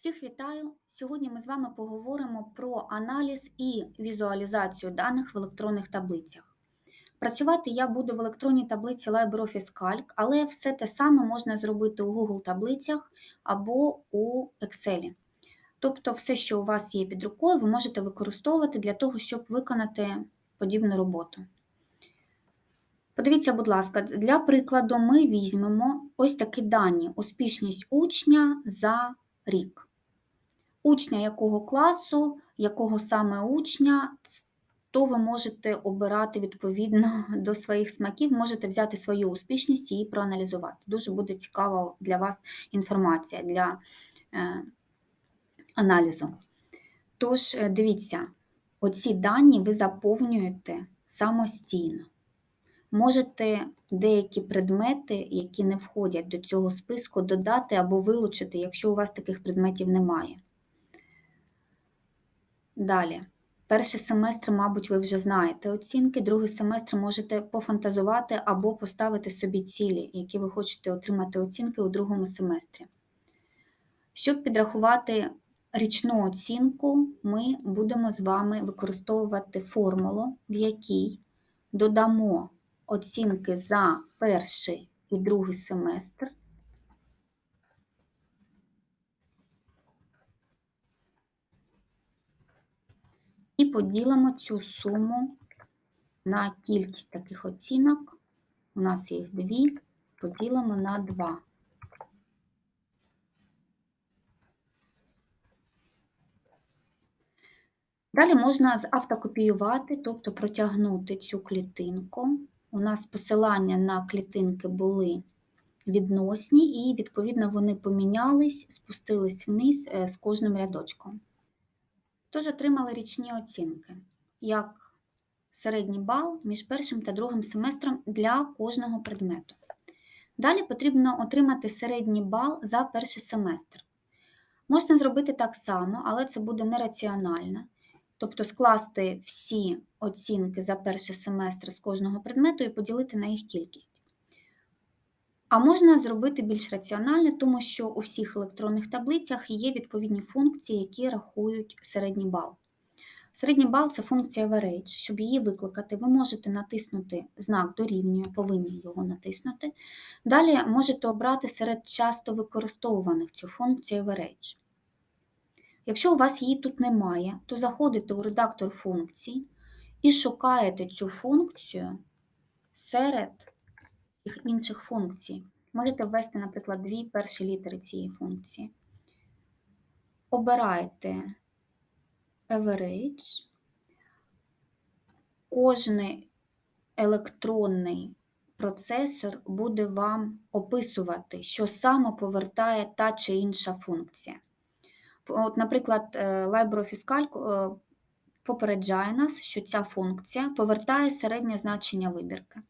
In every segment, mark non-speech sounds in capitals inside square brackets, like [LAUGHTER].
Всіх вітаю! Сьогодні ми з вами поговоримо про аналіз і візуалізацію даних в електронних таблицях. Працювати я буду в електронній таблиці LibreOffice Calc, але все те саме можна зробити у Google таблицях або у Excel. Тобто, все, що у вас є під рукою, ви можете використовувати для того, щоб виконати подібну роботу. Подивіться, будь ласка, для прикладу, ми візьмемо ось такі дані: успішність учня за рік. Учня якого класу, якого саме учня, то ви можете обирати відповідно [LAUGHS] до своїх смаків, можете взяти свою успішність і її проаналізувати. Дуже буде цікава для вас інформація для е, аналізу. Тож, е, дивіться, оці дані ви заповнюєте самостійно. Можете деякі предмети, які не входять до цього списку, додати або вилучити, якщо у вас таких предметів немає. Далі. Перший семестр, мабуть, ви вже знаєте оцінки, другий семестр можете пофантазувати або поставити собі цілі, які ви хочете отримати оцінки у другому семестрі. Щоб підрахувати річну оцінку, ми будемо з вами використовувати формулу, в якій додамо оцінки за перший і другий семестр. І поділимо цю суму на кількість таких оцінок. У нас їх дві, поділимо на 2. Далі можна автокопіювати, тобто протягнути цю клітинку. У нас посилання на клітинки були відносні, і, відповідно, вони помінялись, спустились вниз е, з кожним рядочком. Тож отримали річні оцінки, як середній бал між першим та другим семестром для кожного предмету. Далі потрібно отримати середній бал за перший семестр. Можна зробити так само, але це буде нераціонально. Тобто скласти всі оцінки за перший семестр з кожного предмету і поділити на їх кількість. А можна зробити більш раціонально, тому що у всіх електронних таблицях є відповідні функції, які рахують середній бал. Середній бал це функція average. Щоб її викликати, ви можете натиснути знак дорівнює, повинні його натиснути. Далі можете обрати серед часто використовуваних цю функцію average. Якщо у вас її тут немає, то заходите у редактор функцій і шукаєте цю функцію серед інших функцій. Можете ввести, наприклад, дві перші літери цієї функції. Обираєте average. Кожний електронний процесор буде вам описувати, що саме повертає та чи інша функція. От, Наприклад, е, LibreOffice Calc е, попереджає нас, що ця функція повертає середнє значення вибірки.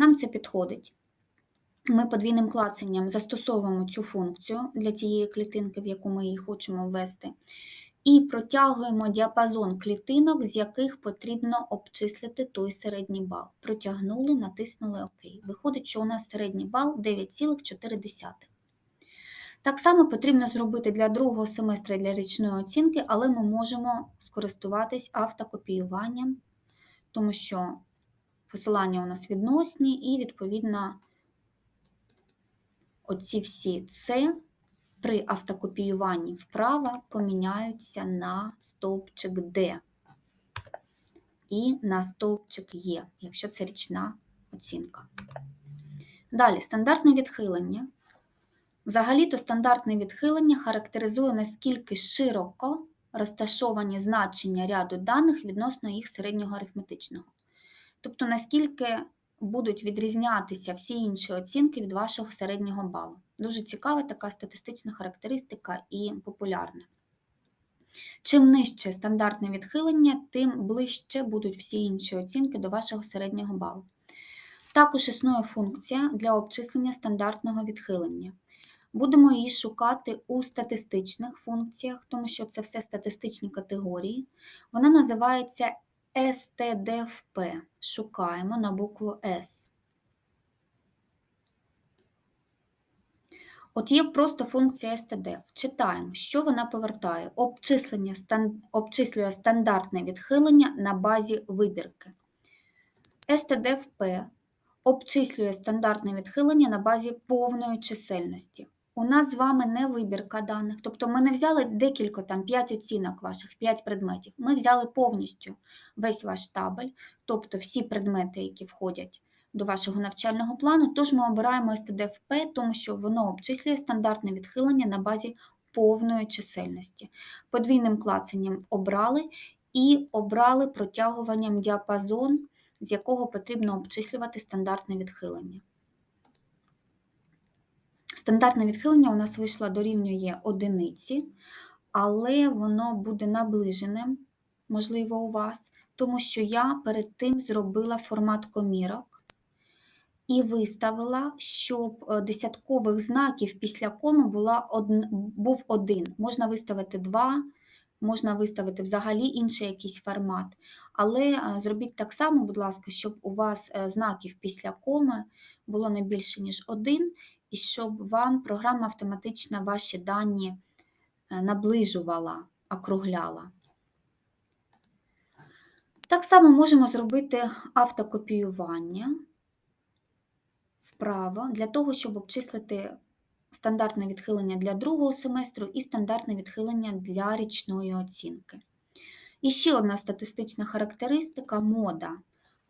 Нам це підходить. Ми подвійним клацанням застосовуємо цю функцію для тієї клітинки, в яку ми її хочемо ввести, і протягуємо діапазон клітинок, з яких потрібно обчислити той середній бал. Протягнули, натиснули ОК. Виходить, що у нас середній бал 9,4. Так само потрібно зробити для другого семестра для річної оцінки, але ми можемо скористуватись автокопіюванням, тому що посилання у нас відносні, і, відповідно, оці всі С при автокопіюванні вправо поміняються на стовпчик Д і на стовпчик Е, якщо це річна оцінка. Далі, стандартне відхилення. Взагалі-то стандартне відхилення характеризує, наскільки широко розташовані значення ряду даних відносно їх середнього арифметичного. Тобто, наскільки будуть відрізнятися всі інші оцінки від вашого середнього балу. Дуже цікава така статистична характеристика і популярна. Чим нижче стандартне відхилення, тим ближче будуть всі інші оцінки до вашого середнього балу. Також існує функція для обчислення стандартного відхилення. Будемо її шукати у статистичних функціях, тому що це все статистичні категорії. Вона називається STDFP. Шукаємо на букву С. От є просто функція stdef. Читаємо, що вона повертає. Обчислення, стан, обчислює стандартне відхилення на базі вибірки. stdf-p обчислює стандартне відхилення на базі повної чисельності. У нас з вами не вибірка даних, тобто ми не взяли декілька там 5 оцінок ваших, 5 предметів. Ми взяли повністю весь ваш табель, тобто всі предмети, які входять до вашого навчального плану. Тож ми обираємо STDFP, тому що воно обчислює стандартне відхилення на базі повної чисельності. Подвійним клацанням обрали і обрали протягуванням діапазон, з якого потрібно обчислювати стандартне відхилення. Стандартне відхилення у нас вийшло дорівнює одиниці, але воно буде наближеним, можливо, у вас, тому що я перед тим зробила формат комірок і виставила, щоб е, десяткових знаків після коми була був один. Можна виставити два, можна виставити взагалі інший якийсь формат. Але е, зробіть так само, будь ласка, щоб у вас е, знаків після коми було не більше, ніж один, і щоб вам програма автоматично ваші дані наближувала, округляла. Так само можемо зробити автокопіювання вправо для того, щоб обчислити стандартне відхилення для другого семестру і стандартне відхилення для річної оцінки. І ще одна статистична характеристика мода.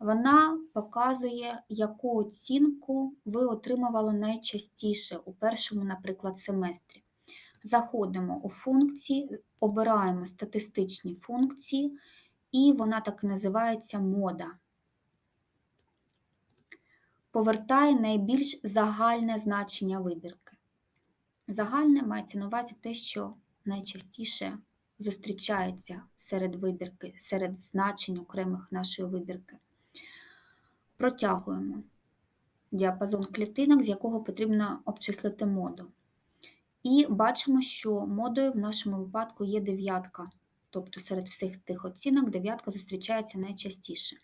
Вона показує, яку оцінку ви отримували найчастіше у першому, наприклад, семестрі. Заходимо у функції, обираємо статистичні функції, і вона так і називається мода повертає найбільш загальне значення вибірки. Загальне мається на увазі те, що найчастіше зустрічається серед вибірки, серед значень окремих нашої вибірки. Протягуємо діапазон клітинок, з якого потрібно обчислити моду. І бачимо, що модою в нашому випадку є дев'ятка, тобто серед всіх тих оцінок дев'ятка зустрічається найчастіше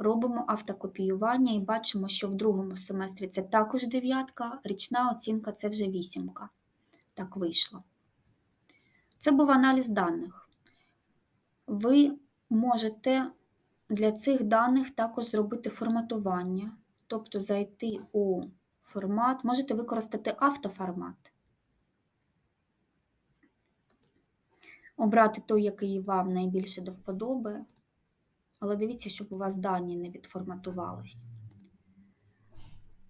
робимо автокопіювання і бачимо, що в другому семестрі це також дев'ятка, річна оцінка це вже вісімка. Так вийшло. Це був аналіз даних. Ви можете для цих даних також зробити форматування, тобто зайти у формат, можете використати автоформат. Обрати той, який вам найбільше до вподоби але дивіться, щоб у вас дані не відформатувались.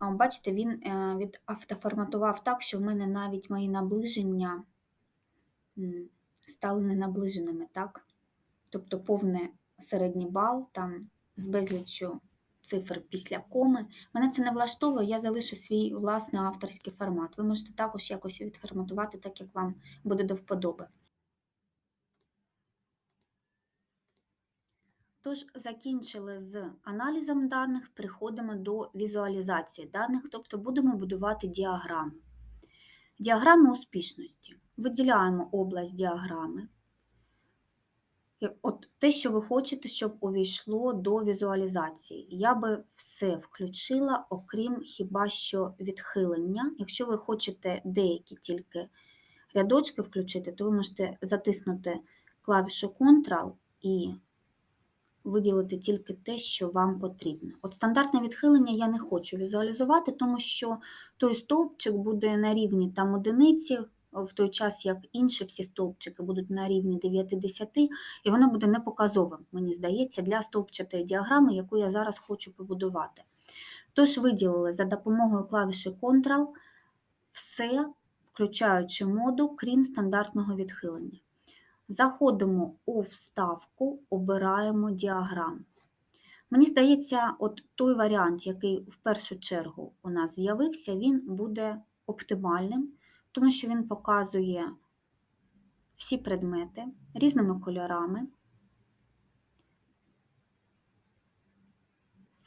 Бачите, він е, автоформатував так, що в мене навіть мої наближення стали ненаближеними, так? Тобто повний середній бал там з безліччю цифр після коми. Мене це не влаштовує, я залишу свій власний авторський формат. Ви можете також якось відформатувати, так як вам буде до вподоби. Тож, закінчили з аналізом даних, приходимо до візуалізації даних, тобто будемо будувати діаграми. Діаграми успішності. Виділяємо область діаграми. От Те, що ви хочете, щоб увійшло до візуалізації. Я би все включила, окрім хіба що відхилення. Якщо ви хочете деякі тільки рядочки включити, то ви можете затиснути клавішу Ctrl і виділити тільки те, що вам потрібно. От стандартне відхилення я не хочу візуалізувати, тому що той стовпчик буде на рівні там одиниці, в той час, як інші всі стовпчики будуть на рівні 9-10, і воно буде непоказовим, мені здається, для стовпчатої діаграми, яку я зараз хочу побудувати. Тож, виділили за допомогою клавіші Ctrl все, включаючи моду, крім стандартного відхилення. Заходимо у вставку, обираємо діаграму. Мені здається, от той варіант, який в першу чергу у нас з'явився, він буде оптимальним, тому що він показує всі предмети різними кольорами.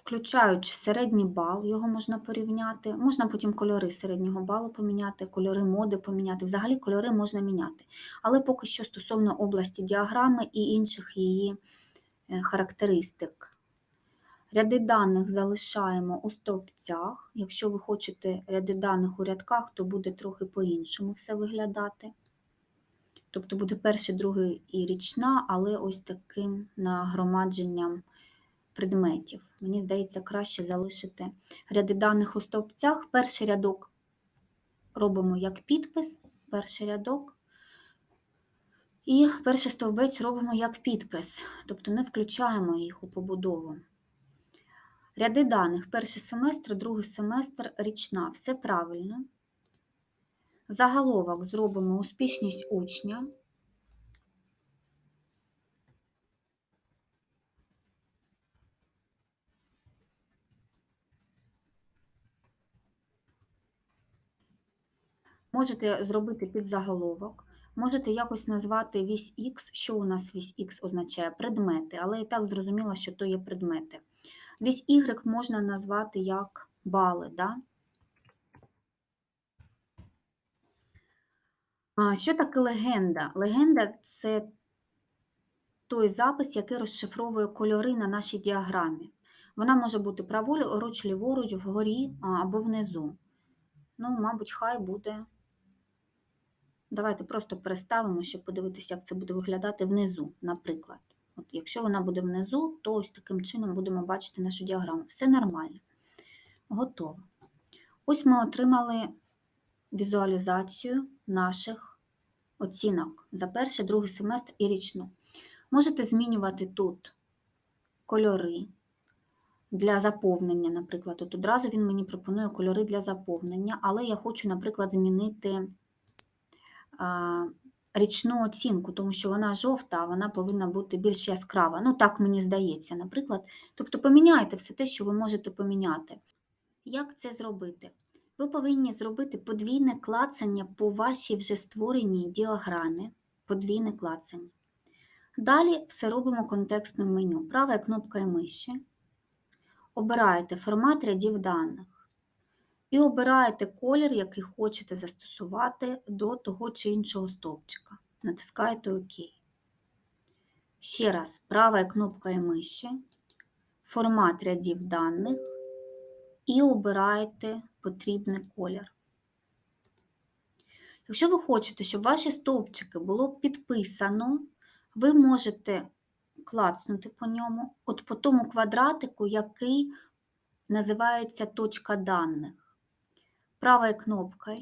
включаючи середній бал, його можна порівняти, можна потім кольори середнього балу поміняти, кольори моди поміняти. Взагалі кольори можна міняти. Але поки що стосовно області діаграми і інших її е, характеристик. Ряди даних залишаємо у стовпцях. Якщо ви хочете ряди даних у рядках, то буде трохи по-іншому все виглядати. Тобто буде перший, другий і річна, але ось таким нагромадженням предметів. Мені здається, краще залишити ряди даних у стовпцях. Перший рядок робимо як підпис, перший рядок. І перший стовбець робимо як підпис, тобто не включаємо їх у побудову. Ряди даних перший семестр, другий семестр, річна. Все правильно. Заголовок зробимо успішність учня. Можете зробити підзаголовок, можете якось назвати вісь Х, що у нас вісь Х означає предмети, але і так зрозуміло, що то є предмети. Вісь Y можна назвати як бали. Да? А що таке легенда? Легенда це той запис, який розшифровує кольори на нашій діаграмі. Вона може бути праворуч, ліворуч, вгорі або внизу. Ну, мабуть, хай буде. Давайте просто переставимо, щоб подивитися, як це буде виглядати внизу, наприклад. От Якщо вона буде внизу, то ось таким чином будемо бачити нашу діаграму. Все нормально. Готово. Ось ми отримали візуалізацію наших оцінок за перший, другий семестр і річну. Можете змінювати тут кольори для заповнення, наприклад. От одразу він мені пропонує кольори для заповнення, але я хочу, наприклад, змінити річну оцінку, тому що вона жовта, а вона повинна бути більш яскрава. Ну, так мені здається, наприклад. Тобто поміняйте все те, що ви можете поміняти. Як це зробити? Ви повинні зробити подвійне клацання по вашій вже створеній діаграмі. Подвійне клацання. Далі все робимо контекстним меню. Права кнопка миші. Обираєте формат рядів даних. І обираєте колір, який хочете застосувати до того чи іншого стовпчика. Натискаєте ОК. Ще раз, права кнопка миші, формат рядів даних і обираєте потрібний колір. Якщо ви хочете, щоб ваші стовпчики було підписано, ви можете клацнути по ньому, от по тому квадратику, який називається точка даних, правою кнопкою,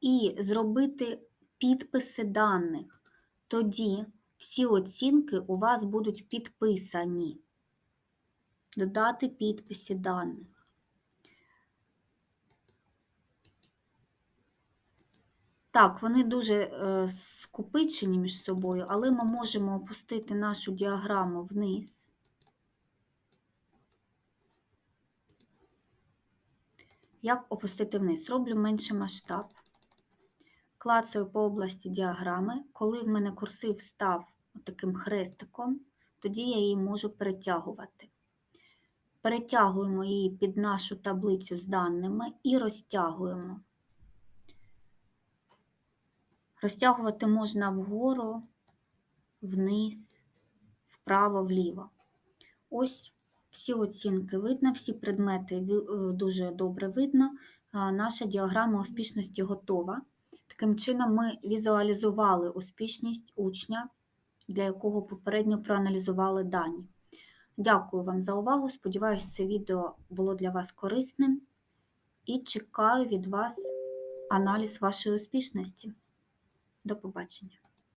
і зробити підписи даних. Тоді всі оцінки у вас будуть підписані. Додати підписи даних. Так, вони дуже е, скупичені між собою, але ми можемо опустити нашу діаграму вниз. Як опустити вниз? Роблю менший масштаб. Клацаю по області діаграми. Коли в мене курсив став таким хрестиком, тоді я її можу перетягувати. Перетягуємо її під нашу таблицю з даними і розтягуємо. Розтягувати можна вгору, вниз, вправо, вліво. Ось всі оцінки видно, всі предмети е, дуже добре видно. Наша діаграма успішності готова. Таким чином, ми візуалізували успішність учня, для якого попередньо проаналізували дані. Дякую вам за увагу. Сподіваюся, це відео було для вас корисним і чекаю від вас аналіз вашої успішності. До побачення!